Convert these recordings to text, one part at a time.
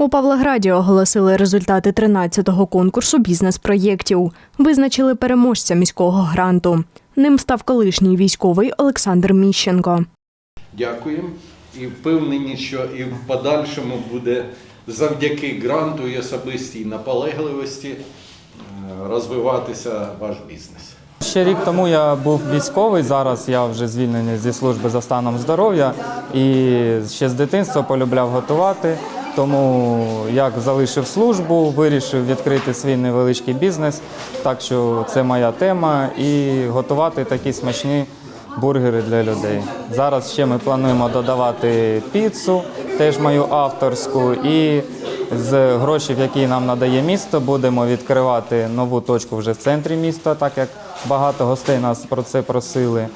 У Павлограді оголосили результати 13-го конкурсу бізнес-проєктів. Визначили переможця міського гранту. Ним став колишній військовий Олександр Міщенко. Дякуємо і впевнені, що і в подальшому буде завдяки гранту і особистій наполегливості е, розвиватися ваш бізнес. Ще рік тому я був військовий, зараз я вже звільнений зі служби за станом здоров'я і ще з дитинства полюбляв готувати. Тому як залишив службу, вирішив відкрити свій невеличкий бізнес. Так що це моя тема і готувати такі смачні бургери для людей. Зараз ще ми плануємо додавати піцу, теж мою авторську, і з грошей, які нам надає місто, будемо відкривати нову точку вже в центрі міста, так як багато гостей нас про це просили.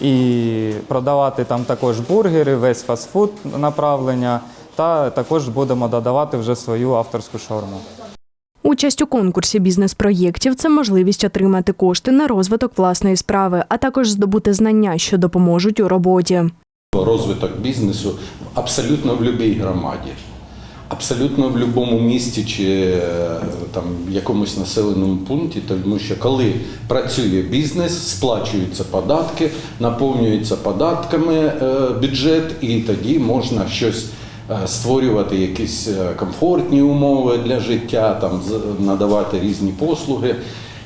І продавати там також бургери, весь фастфуд направлення, та також будемо додавати вже свою авторську шаурму. Участь у конкурсі бізнес-проєктів це можливість отримати кошти на розвиток власної справи, а також здобути знання, що допоможуть у роботі. Розвиток бізнесу абсолютно в будь-якій громаді, абсолютно в будь-якому місті чи е, там якомусь населеному пункті, тому що коли працює бізнес, сплачуються податки, наповнюється податками е, бюджет, і тоді можна щось створювати, якісь е, комфортні умови для життя, там надавати різні послуги.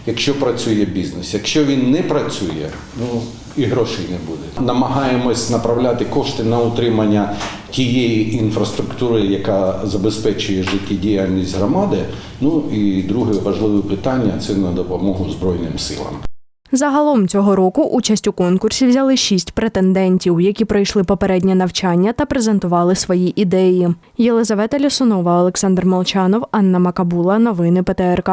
Якщо працює бізнес, якщо він не працює, ну і грошей не буде. Намагаємось направляти кошти на утримання тієї інфраструктури, яка забезпечує життєдіяльність громади. Ну і друге важливе питання це на допомогу Збройним силам. Загалом цього року участь у конкурсі взяли шість претендентів, які пройшли попереднє навчання та презентували свої ідеї. Єлизавета Лісунова, Олександр Молчанов, Анна Макабула. Новини ПТРК.